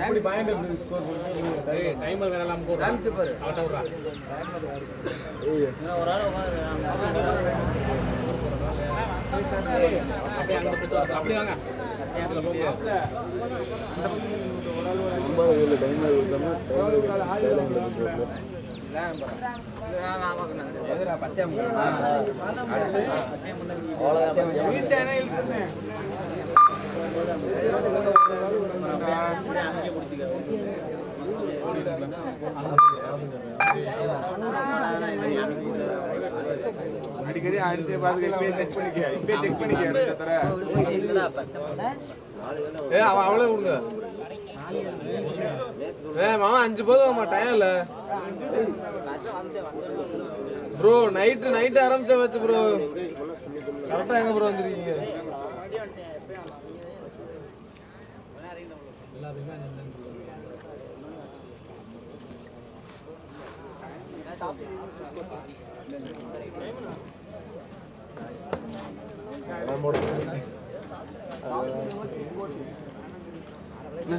இப்படி பாயிண்ட் எப்படி அடிக்கடி அடிச்சு பாருங்க இப்பயே செக் பண்ணிக்க இப்பயே செக் பண்ணிக்க அவன் அவளே விடுங்க ஏ மாமா அஞ்சு போதும் மாமா டைம் இல்லை? ப்ரோ நைட்டு நைட்டு ஆரம்பிச்ச வச்சு ப்ரோ. கரெக்டா எங்கே ப்ரோ வந்துருக்கீங்க?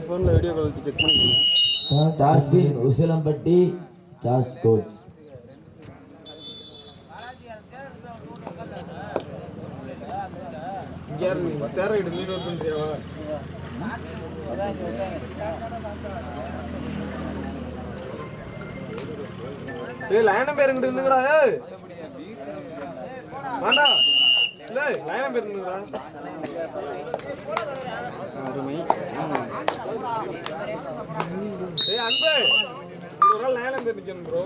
ஃபோனில் வீடியோ கால் செக் பண்ணிக்கோங்க டாஸ்பின் உசிலம்பட்டி சாஸ் கோட்ஸ். இங்கே யாரு நீ பத்தாயிரம் கிட்ட மீட் அருமை. ஏய் அன்பு ஒரு ஆள் லயனம் பேர் நிற்கணும் ப்ரோ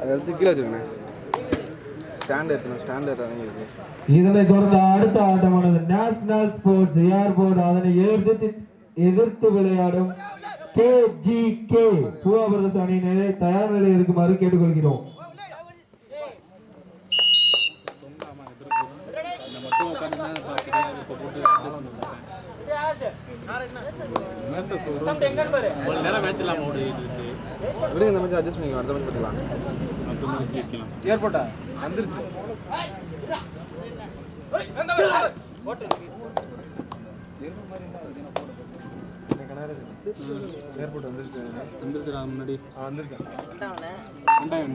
அதை எடுத்து கீழே வச்சுக்கண்ணே. ஸ்டாண்ட் எடுத்துணும் ஸ்டாண்ட் எடுத்து இருக்கு இதனைத் தொடர்ந்து அடுத்த ஆட்டமானது நேஷனல் ஸ்போர்ட்ஸ் ஏர்போர்ட் அதனை எதிர்த்து எதிர்த்து விளையாடும் கே ஜி கே பூவாபரச அணியினரை தயார் நிலையில் இருக்குமாறு கேட்டுக்கொள்கிறோம். ஒரு நேரம் மேட்ச் இல்லாம ஓடிட்டு இருக்கு விடுங்க இந்த மேட்ச் அட்ஜஸ்ட் பண்ணிக்கலாம் அடுத்த மேட்ச் பார்த்துக்கலாம் ஏர்போர்ட்டா வந்துருச்சு. ஏர்போர்ட் வந்துருச்சு. வந்துருச்சுடா முன்னாடி வந்துருச்சு ரெண்டாயிரம்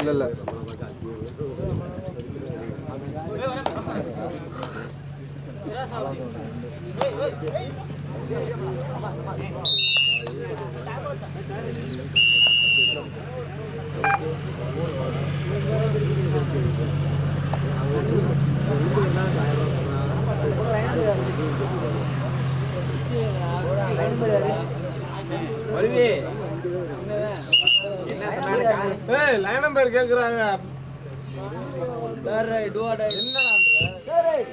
இல்ல இல்ல. ஏய் லயனம் பேர் கேக்குறாங்க.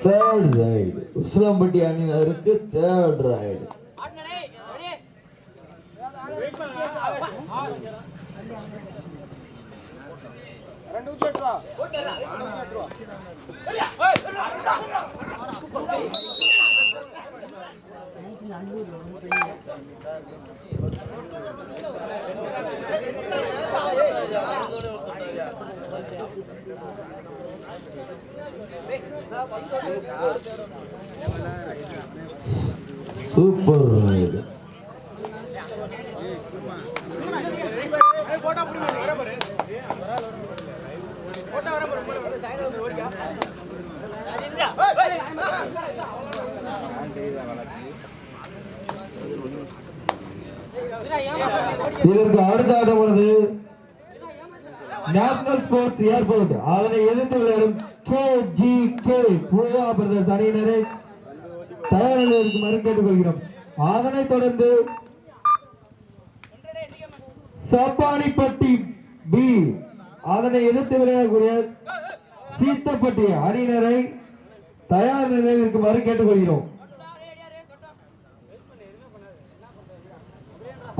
தேர்ட் ரைடு உசிலம்பட்டி அணியினருக்கு தேர்ட் ரைடு சூப்பர். இதற்கு அடுத்த ஆட்டமானது நேஷனல் ஸ்போர்ட்ஸ் ஏர்போர்ட் அதனை எதிர்த்து விளையாடும் K G K Poova brothers அணியினரை தயார் இருக்குமாறு கேட்டுக்கொள்கிறோம். அதனைத் தொடர்ந்து சப்பானிப்பட்டி பி அதனை எதிர்த்து விளையாடக்கூடிய சீத்தப்பட்டி அணியினரை தயார் நிலையில் இருக்குமாறு கேட்டுக்கொள்கிறோம்.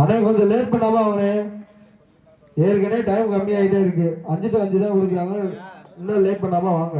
அதை கொஞ்சம் லேட் பண்ணாம அவனே ஏற்கனவே டைம் கம்மியாயிட்டே இருக்கு. அஞ்சு டு அஞ்சு தான் கொடுக்குறாங்க. இன்னும் லேட் பண்ணாம வாங்க.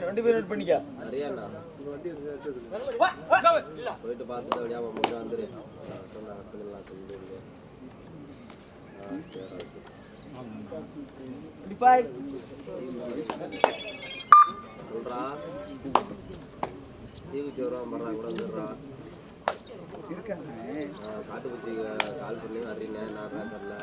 ரெண்டு பேரும் நோட் பண்ணிக்க. போயிட்டு பார்த்துட்டு அப்படியே அவன் மட்டும் வந்துரு சொல்றா தீவுச்சி வருவான் பண்றா கூட வந்துடுறா காட்டுப்பூச்சி கால் பண்ணி வர்றீங்க நான் பேசல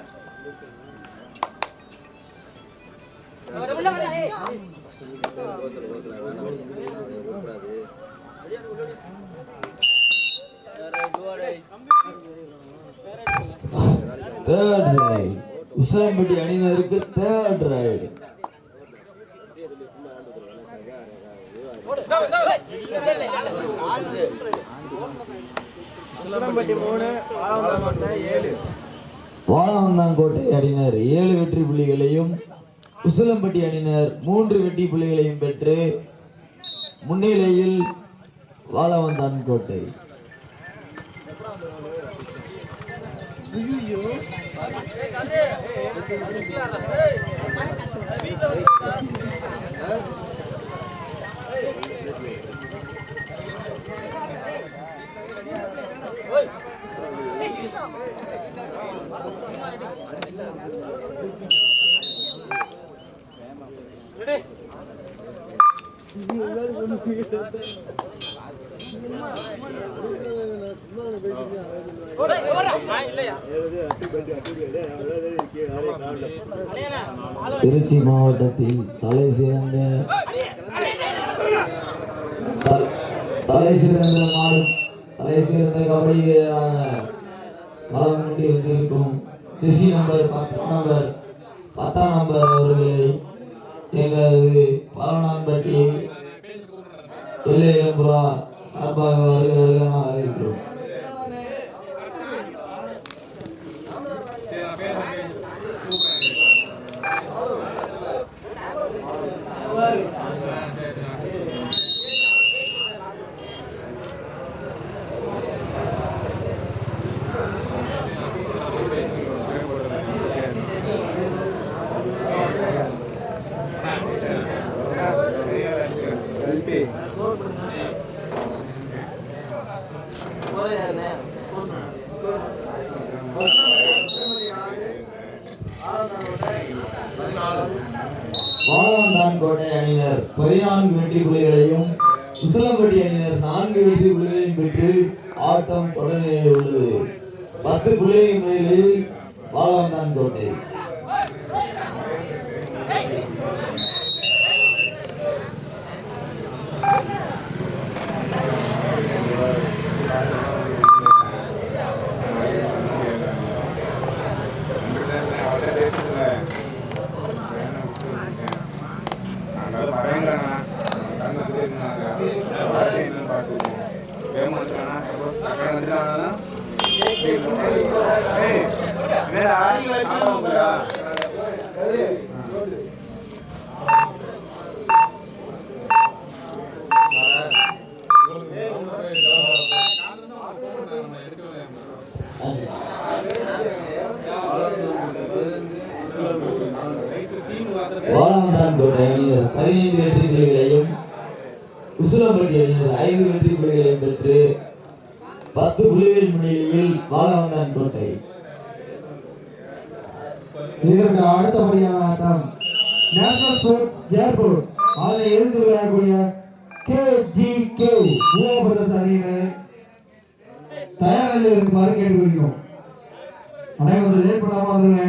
தேர்ட் ரைட் உசாம்பட்டி அணியினருக்கு தேர்ட் ரைடு உசிலம்பட்டி மூணு வாழவந்தாங்கோட்டை அணியினர் ஏழு வெற்றி புள்ளிகளையும் உசிலம்பட்டி அணியினர் மூன்று வெட்டி புள்ளிகளையும் பெற்று முன்னிலையில் வாழவந்தான் கோட்டை திருச்சி மாவட்டத்தில் தலை சிறந்த தலை சிறந்த தலை சிறந்த கபடி வீரராக வளம் கொண்டு வந்திருக்கும் சிசி நம்பர் பத்தாம் நம்பர் பத்தாம் நம்பர் அவர்களை எங்களது பரவனான்பட்டி ಎಲ್ಲೇ ಪುರ ಸಾರ್ಭಾಗ ವರ್ಗ ವರ್ಗ ಅರಿತರು பத்து புள்ளிகளின் மேலில் வாழவந்தான் கோட்டை என்னடா வாழாந்தான் கோட்டை அணியினர் பதினைந்து வெற்றி புள்ளிகளையும் உசிலம்பட்டி அணியினர் ஐந்து வெற்றி புள்ளிகளையும் பெற்று பத்து புள்ளிகள் முன்னிலையில் வாழாந்தான் கோட்டை இதற்கு அடுத்தபடியான ஆட்டம் நேஷனல் ஸ்போர்ட்ஸ் ஏர்போர்ட் அதனை எதிர்த்து விளையாடக்கூடிய கே ஜி கே மூவபிரதேச அணியினர் தயார் நிலையில் இருக்குமாறு கேட்டுக்கொள்கிறோம் அனைவரும் லேட் பண்ணாமல் வந்துருங்க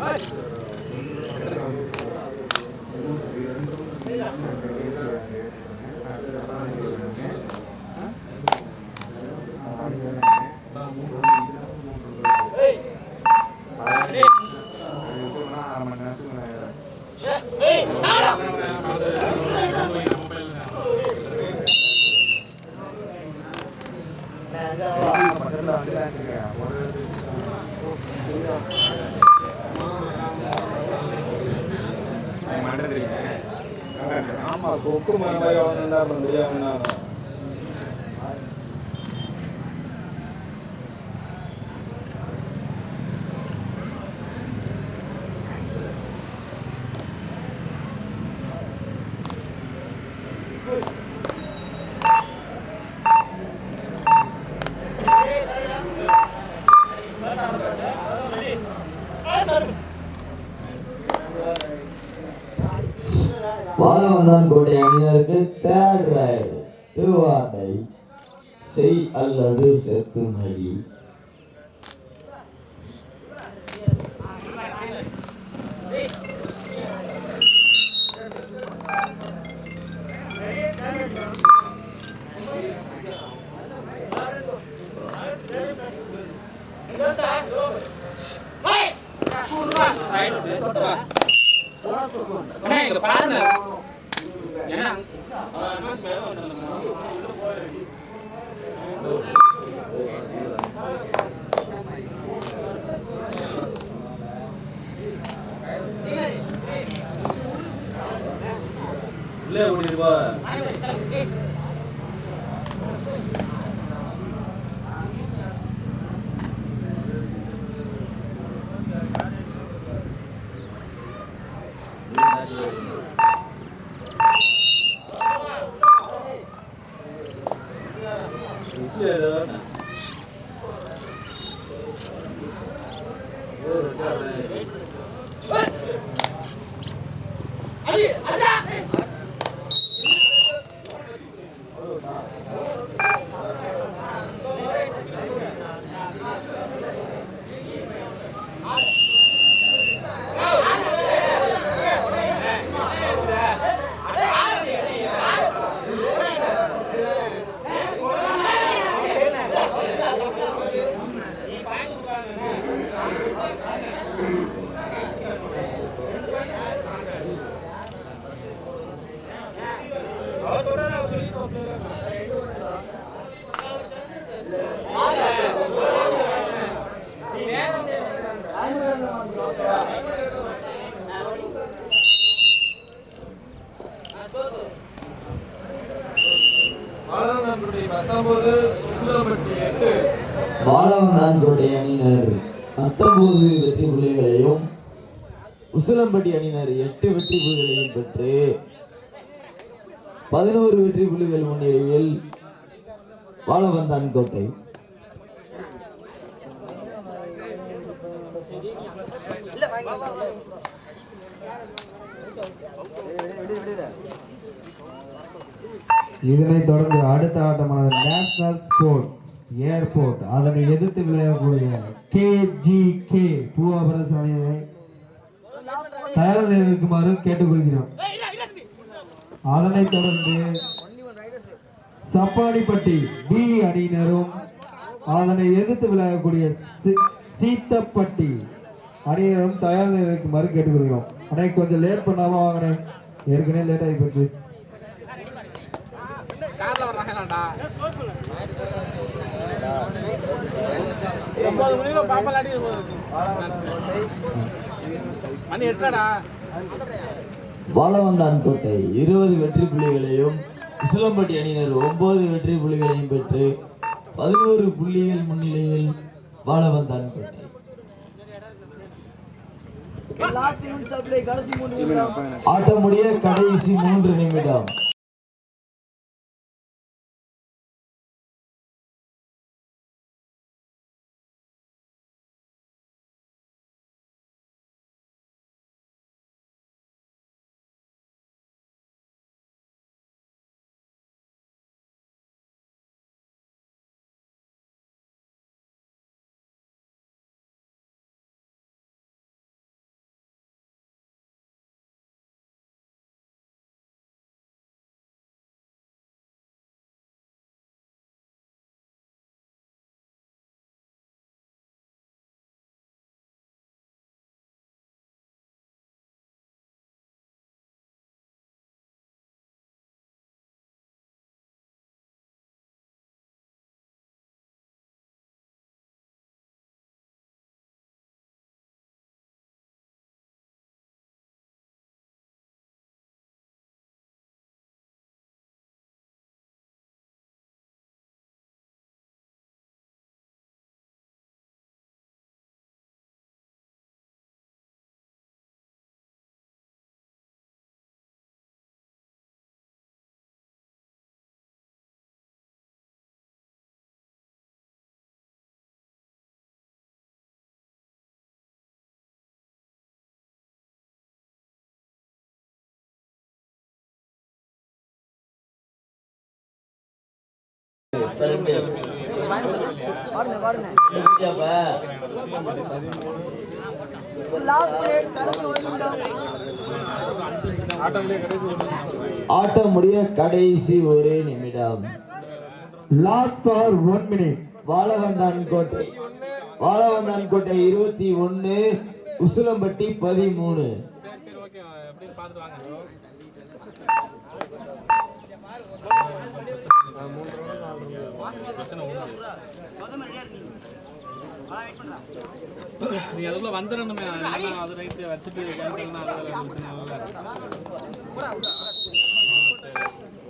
아. ஆமா கொக்கு மரம் மாதிரி வாங்கினா தெரியாம டூ ஆண்டை செய் அல்லது செத்து மடி வாழவந்தான் கோட்டை அணியினர் பத்தொன்பது வெற்றி புள்ளிகளையும் உசிலம்பட்டி அணியினர் எட்டு வெற்றி புள்ளிகளையும் பெற்று பதினோரு வெற்றி புள்ளிகள் முன்னிலையில் வாழவந்தான் கோட்டை இதனைத் தொடர்ந்து அடுத்த ஆட்டமானது நேஷனல் ஸ்போர்ட்ஸ் ஏர்போர்ட் அதனை எதிர்த்து விளையாடக்கூடிய கேஜிகே பூவாபரசு அணியை தயார் நிலையில் இருக்குமாறு கேட்டுக்கொள்கிறோம். அதனைத் தொடர்ந்து சப்பாடிப்பட்டி பி அணியினரும் அதனை எதிர்த்து விளையாடக்கூடிய சி- சீத்தப்பட்டி அணியினரும் தயார் இருக்குமாறு கேட்டுக்கொள்கிறோம். அண்ணே கொஞ்சம் லேட் பண்ணாம வாங்கினேன் ஏற்கனவே லேட் ஆகி போச்சு. கார்ல வர்றாங்களாடா ஒன்பது மணிக்கு பாப்பா அடி மணி எட்டடா வாழவந்தான் கோட்டை இருபது வெற்றி புள்ளிகளையும் இஸ்லம்பட்டி அணியினர் ஒன்பது வெற்றி புள்ளிகளையும் பெற்று பதினோரு புள்ளிகள் முன்னிலையில் வாழவந்தான் கோட்டை. ஆட்டம் முடிய கடைசி மூன்று நிமிடம். ஆட்டம் முடிய கடைசி ஒரே நிமிடம். Last for one minute Vazhavanthan Kottai. Vazhavanthan Kottai இருபத்தி ஒன்னு உசிலம்பட்டி பதிமூணு. நீ அதுக்குள்ள வந்துடணுமே அது ரைட்டு வச்சுட்டு கேன்சல்னா அது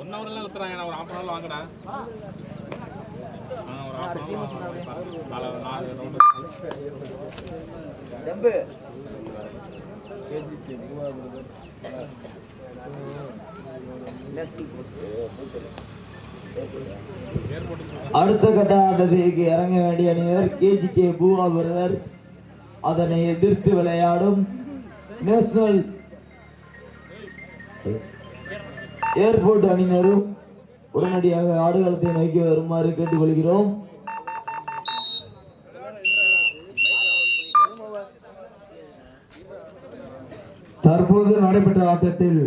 ஒன் ஹவர்லாம் நிறுத்துறாங்க ஒரு ஹாஃப் ஹவர் வாங்கடா ஆ ஒரு ஹாஃப் ஹவர் நாலு நாலு ரவுண்டு அடுத்த கட்ட ஆட்டத்திற்கு இறங்க வேண்டிய அணியினர் கேஜிகே பூவா பிரதர்ஸ் அதனை எதிர்த்து விளையாடும் நேஷனல் ஏர்போர்ட் அணியினரும் உடனடியாக ஆடுகளத்தை நோக்கி வருமாறு கேட்டுக்கொள்கிறோம். தற்போது நடைபெற்ற ஆட்டத்தில்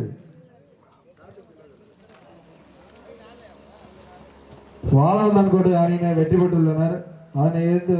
வாழவந்தன்கோட்டை அணியினர் வெற்றி பெற்றுள்ளனர். அதனை எதிர்த்து